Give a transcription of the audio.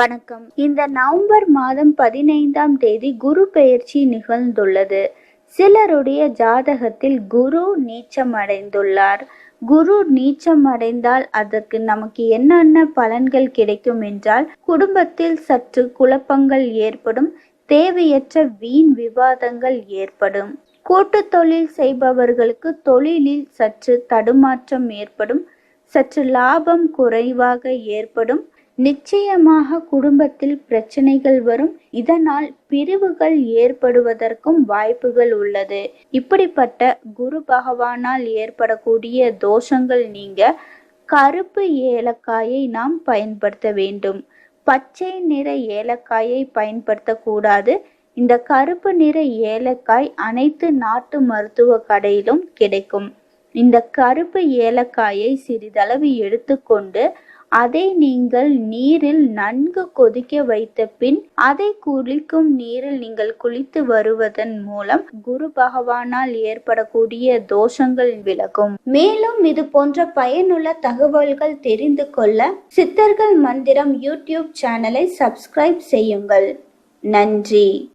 வணக்கம். இந்த நவம்பர் மாதம் பதினைந்தாம் தேதி குரு பெயர்ச்சி நிகழ்ந்துள்ளது. சிலருடைய ஜாதகத்தில் குரு நீச்சம் அடைந்துள்ளார் குரு நீச்சம் அடைந்தால் அதற்கு நமக்கு என்னென்ன பலன்கள் கிடைக்கும் என்றால் குடும்பத்தில் சற்று குழப்பங்கள் ஏற்படும் தேவையற்ற வீண் விவாதங்கள் ஏற்படும். கூட்டு தொழில் செய்பவர்களுக்கு தொழிலில் சற்று தடுமாற்றம் ஏற்படும் சற்று லாபம் குறைவாக ஏற்படும். நிச்சயமாக குடும்பத்தில் பிரச்சனைகள் வரும். இதனால் பிரிவுகள் ஏற்படுவதற்கும் வாய்ப்புகள் உள்ளது. இப்படிப்பட்ட குரு பகவானால் ஏற்படக்கூடிய தோஷங்கள் நீங்க கருப்பு ஏலக்காயை நாம் பயன்படுத்த வேண்டும். பச்சை நிற ஏலக்காயை பயன்படுத்தக்கூடாது. இந்த கருப்பு நிற ஏலக்காய் அனைத்து நாட்டு மருத்துவ கடையிலும் கிடைக்கும். இந்த கருப்பு ஏலக்காயை சிறிதளவு எடுத்துக்கொண்டு அதை நீங்கள் நீரில் நன்கு கொதிக்க வைத்த பின் அதை குளிக்கும் நீரில் நீங்கள் குளித்து வருவதன் மூலம் குரு பகவானால் ஏற்படக்கூடிய தோஷங்கள் விலகும். மேலும் இது போன்ற பயனுள்ள தகவல்கள் தெரிந்து கொள்ள சித்தர்கள் மந்திரம் யூடியூப் சேனலை சப்ஸ்கிரைப் செய்யுங்கள். நன்றி.